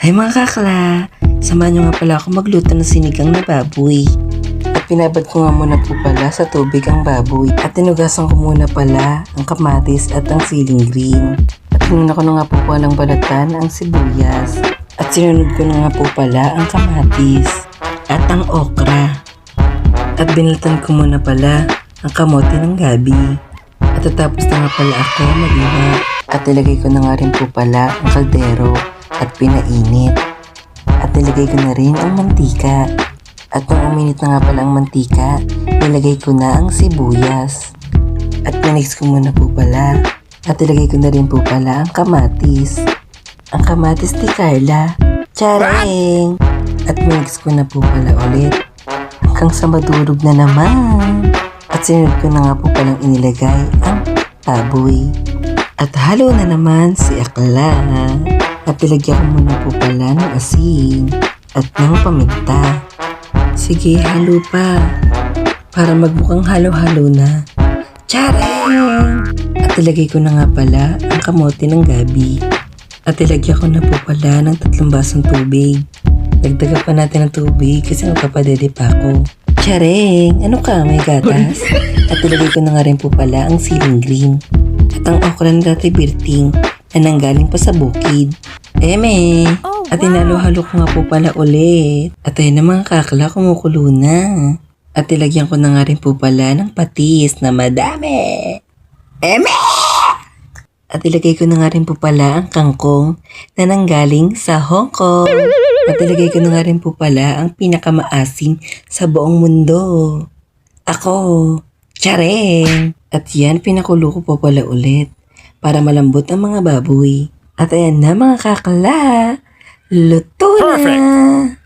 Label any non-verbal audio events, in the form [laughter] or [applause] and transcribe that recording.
Ay mga kakla, samahan nyo nga pala ako magluto ng sinigang na baboy. At pinabad ko nga muna po pala sa tubig ang baboy. At tinugasan ko muna pala ang kamatis at ang siling green. At sinuna ko na nga po palang balatan ang sibuyas. At sinunod ko na nga po pala ang kamatis at ang okra. At binalatan ko muna pala ang kamote ng gabi. At tatapos na nga pala ako maliwa. At nilagay ko na nga rin po pala ang kaldero at pinainit. At nilagay ko na rin ang mantika. At nung uminit na nga pala ang mantika, nilagay ko na ang sibuyas. At minix ko muna po pala. At nilagay ko na rin po pala ang kamatis. Ang kamatis ni Carla. Charing! At minix ko na po pala ulit. Hanggang sa madurog na naman. At sinunod ko na nga po palang inilagay ang baboy. At halo na naman si Akla. At ilagyan ko muna po pala ng asin at ng paminta. Sige, halo pa. Para magmukhang halo-halo na. Charing! At ilagay ko na nga pala ang kamote ng gabi. At ilagyan ko na po pala ng tatlong basong tubig. Dagdagan pa natin ng tubig kasi magpapadede pa ako. Charing! Ano ka? May gatas? [laughs] At ilagay ko na nga rin po pala ang siling green. At ang okra na dati birting na nanggaling pa sa bukid. Eme! Oh, At inalo-halo ko nga po pala ulit. At ayun na mga kakla, kumukulo na. At ilagyan ko na nga rin po pala ng patis na madami. Eme! At ilagay ko na nga rin po pala ang kangkong na nanggaling sa Hong Kong. At ilagay ko na nga rin po pala ang pinakamaasim sa buong mundo. Ako, Chareng! At yan, pinakulo ko po pala ulit para malambot ang mga baboy. At ayan na mga kakla, luto na!